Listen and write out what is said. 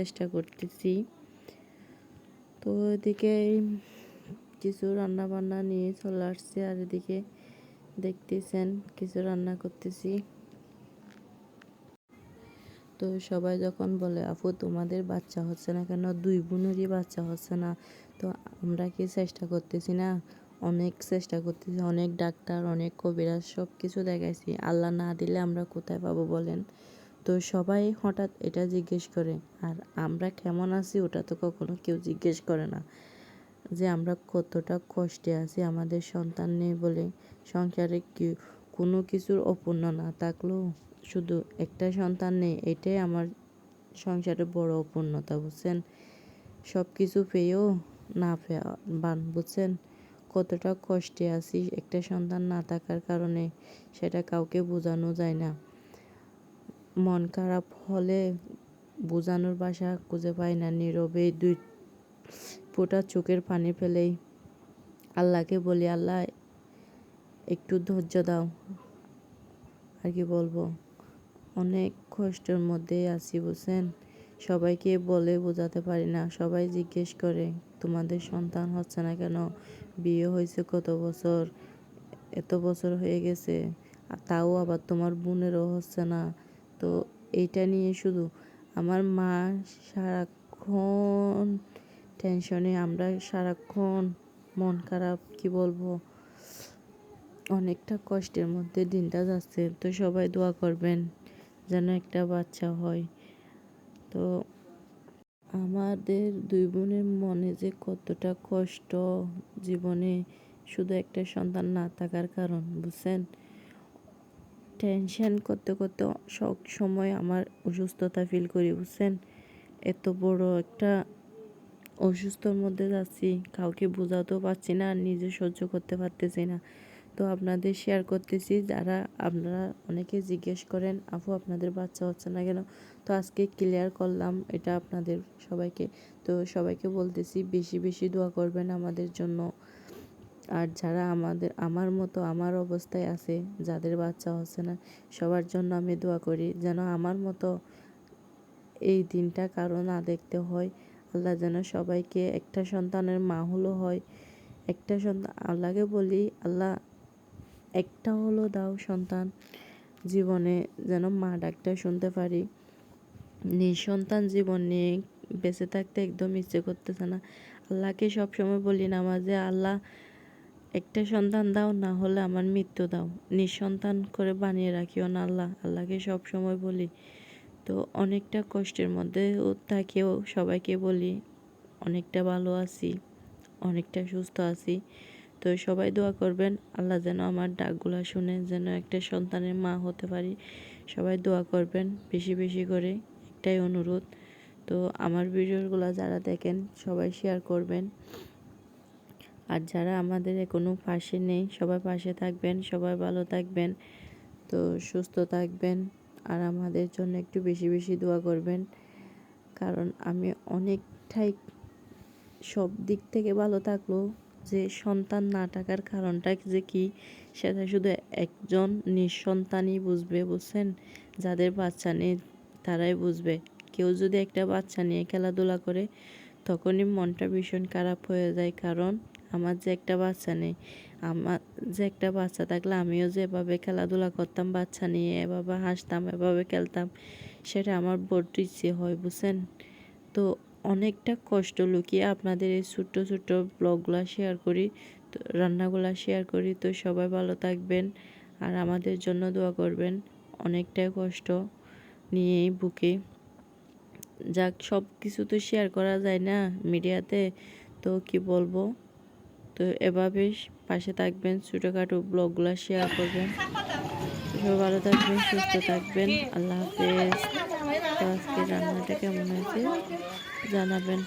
চেষ্টা করতেছি। তো এদিকে কিছু রান্না বান্না নিয়ে চলে আসছে আর এদিকে দেখতেছেন কিছু রান্না করতেছি। তো সবাই যখন বলে, আপু, তোমাদের বাচ্চা হচ্ছে না কেন? দুই বোনেরই বাচ্চা হচ্ছে না। তো আমরা কি চেষ্টা করতেছি না? অনেক চেষ্টা করতেছি, অনেক ডাক্তার, অনেক কবিরাজ সব কিছু দেখাইছি। আল্লাহ না দিলে আমরা কোথায় পাবো বলেন? তো সবাই হঠাৎ এটা জিজ্ঞেস করে, আর আমরা কেমন আছি? ওটা তো কখনো কেউ জিজ্ঞেস করে না। যে আমরা কতটা কষ্টে আছি, আমাদের সন্তান নেই বলে সংসারে কি কোনো কিছুর অপূর্ণ না থাকলেও শুধু একটা সন্তান নেই, এটাই আমার সংসারে বড় অপূর্ণতা, বুঝছেন? সব কিছু পেয়েও না বান, বুঝছেন? কতটা কষ্টে আছি একটা সন্তান না থাকার কারণে সেটা কাউকে বোঝানো যায় না। মন খারাপ হলে বোঝানোর ভাষা খুঁজে পাই না। নীরবে দুই ফোঁটা চোখের পানি ফেলেই আল্লাহকে বলি, আল্লাহ, একটু ধৈর্য দাও। আর কি বলব? অনেক কষ্টের মধ্যে আছি, বুঝছেন? সবাইকে বলে বোঝাতে পারি না। সবাই জিজ্ঞেস করে, তোমাদের সন্তান হচ্ছে না কেন? বিয়ে হয়েছে কত বছর? এত বছর হয়ে গেছে। তাও আবার তোমার বোনেরও হচ্ছে না। তো এটা নিয়ে শুধু আমার মা সারাক্ষণ টেনশনে আমরা সারাক্ষণ মন খারাপ, কি বলব? অনেকটা কষ্টের মধ্যে দিনটা যাচ্ছে। তো সবাই দোয়া করবেন যেন একটা বাচ্চা হয়। তো আমাদের দুই বোনের মনে যে কতটা কষ্ট জীবনে শুধু একটা সন্তান না থাকার কারণ, বুঝছেন? টেনশন করতে করতে সব সময় আমার অসুস্থতা ফিল করি, বুঝছেন? এত বড় একটা অসুস্থর মধ্যে যাচ্ছি, কাউকে বোঝাতেও পারছি না আর নিজে সহ্য করতে পারতেছি না। তো আপনাদের শেয়ার করতেছি, যারা আপনারা অনেকে জিজ্ঞেস করেন, আপু, আপনাদের বাচ্চা হচ্ছে না কেন? তো আজকে ক্লিয়ার করলাম, এটা আপনাদের সবাইকে। তো সবাইকে বলতেছি, বেশি বেশি দোয়া করবেন আমাদের জন্য। আর যারা আমাদের, আমার মতো আমার অবস্থায় আছে, যাদের বাচ্চা হচ্ছে না, সবার জন্য আমি দোয়া করি যেন আমার মতো এই দিনটা কারও না দেখতে হয়। আল্লাহ যেন সবাইকে একটা সন্তানের মা হলো হয়, একটা সন্তান, আল্লাহকে বলি, আল্লাহ একটা হলো দাও সন্তান। জীবনে যেন মা ডাকটা শুনতে পারি। নিঃসন্তান জীবন নিয়ে বেঁচে থাকতে একদম ইচ্ছে করতেছে না। আল্লাহকে সবসময় বলি নামাজে, আল্লাহ একটা সন্তান দাও, না হলে আমার মৃত্যু দাও। নিঃসন্তান করে বানিয়ে রাখিও না আল্লাহ। আল্লাহকে সব সময় বলি। তো অনেকটা কষ্টের মধ্যে থাকেও সবাইকে বলি, অনেকটা ভালো আছি, অনেকটা সুস্থ আছি। তো সবাই দোয়া করবেন, আল্লাহ যেন আমার ডাকগুলো শুনে যেন একটা সন্তানের মা হতে পারি। সবাই দোয়া করবেন, বেশি বেশি করে একটাই অনুরোধ। তো আমার ভিডিওগুলো যারা দেখেন, সবাই শেয়ার করবেন। আর যারা আমাদের কোনো পাশে নেই, সবাই পাশে থাকবেন, সবাই ভালো থাকবেন। তো সুস্থ থাকবেন আর আমাদের জন্য একটু বেশি বেশি দোয়া করবেন। কারণ আমি অনেকটাই সব দিক থেকে ভালো থাকলেও যে সন্তান না থাকার কারণটা যে কি, সেটা শুধু একজন নিঃসন্তানই বুঝবে, বুঝছেন? যাদের বাচ্চা নেই, তারাই বুঝবে। কেউ যদি একটা বাচ্চা নিয়ে খেলাধুলা করে, তখনই মনটা ভীষণ খারাপ হয়ে যায়। কারণ আমার যে একটা বাচ্চা নেই, আমার যে একটা বাচ্চা থাকলে আমিও যে এভাবে খেলাধুলা করতাম, বাচ্চা নিয়ে এভাবে হাসতাম, এভাবে খেলতাম, সেটা আমার বড্ড ইচ্ছে হয়, বুঝছেন? তো অনেকটা কষ্ট লুকিয়ে আপনাদের এই ছোট্ট ছোট্ট ব্লগগুলো শেয়ার করি, তো রান্নাগুলো শেয়ার করি, তো সবাই ভালো থাকবেন আর আমাদের জন্য দোয়া করবেন, অনেকটাই কষ্ট নিয়েই বুকে। যাক সব কিছু তো শেয়ার করা যায় না মিডিয়াতে, তো কি বলব? তো এভাবে পাশে থাকবেন, ছোটোখাটো ব্লগগুলো শেয়ার করবেন। সবাই ভালো থাকবেন, সুস্থ থাকবেন। আল্লাহ হাফেজ। আজকে রান্নাটা কেমন হয়েছে জানাবেন।